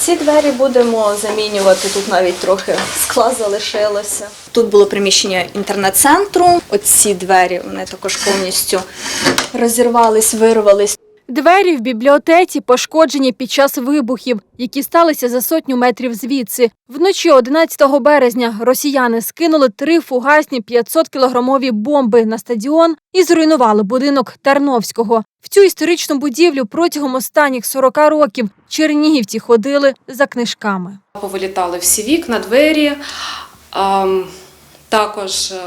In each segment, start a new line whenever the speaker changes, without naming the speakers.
Ці двері будемо замінювати. Тут навіть трохи скла залишилося. Тут було приміщення інтернет-центру. Оці двері вони також повністю розірвались, вирвались.
Двері в бібліотеці пошкоджені під час вибухів, які сталися за сотню метрів звідси. Вночі 11 березня росіяни скинули три фугасні 500-кілограмові бомби на стадіон і зруйнували будинок Тарновського. В цю історичну будівлю протягом останніх 40 років чернігівці ходили за книжками.
Повилітали всі вікна, двері. Ем, також е,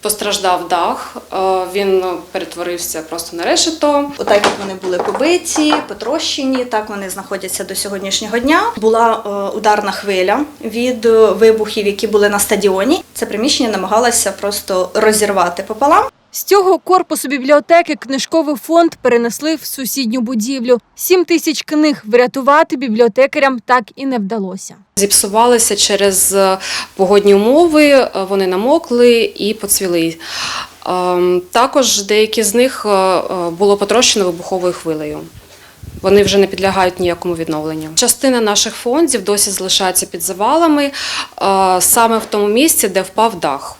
постраждав дах. Е, він перетворився просто на решето.
Отак як вони були побиті, потрощені, так вони знаходяться до сьогоднішнього дня. Була е, ударна хвиля від е, вибухів, які були на стадіоні. Це приміщення намагалося просто розірвати пополам.
З цього корпусу бібліотеки книжковий фонд перенесли в сусідню будівлю. Сім тисяч книг врятувати бібліотекарям так і не вдалося.
Зіпсувалися через е, погодні умови, е, вони намокли і поцвіли. Ем, Також деякі з них е, було потрощено вибуховою хвилею. Вони вже не підлягають ніякому відновленню. Частина наших фондів досі залишається під завалами, е, саме в тому місці, де впав дах.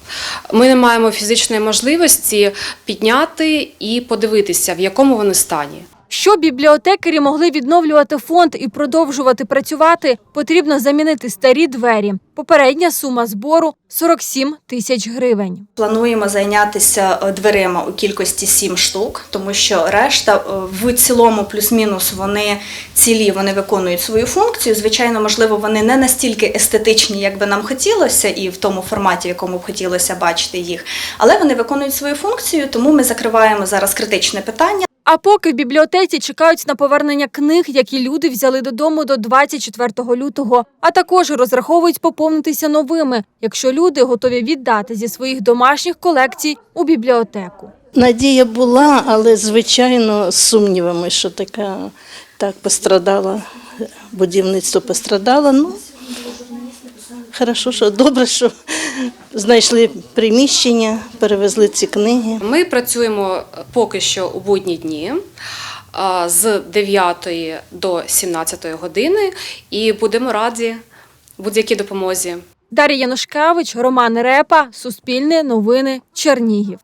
Ми не маємо фізичної можливості підняти і подивитися, в якому вони стані.
Щоб бібліотекарі могли відновлювати фонд і продовжувати працювати, потрібно замінити старі двері. Попередня сума збору 47 тисяч гривень.
Плануємо зайнятися е, дверима у кількості сім штук, тому що решта е, в цілому, плюс-мінус, вони цілі, вони виконують свою функцію. Звичайно, можливо, вони не настільки естетичні, як би нам хотілося, і в тому форматі, в якому б хотілося бачити їх. Але вони виконують свою функцію, тому ми закриваємо зараз критичне питання.
А поки в бібліотеці чекають на повернення книг, які люди взяли додому до 24 лютого, а також розраховують поповнитися новими, якщо люди готові віддати зі своїх домашніх колекцій у бібліотеку.
Надія була, але звичайно з сумнівами, що така так пострадала, будівництво пострадало. Ну, хорошо, що добре, що знайшли приміщення, перевезли ці книги.
Ми працюємо поки що у будні дні з 9 до 17 години і будемо раді будь-якій допомозі.
Дар'я Янушкевич, Роман Репа, Суспільне новини, Чернігів.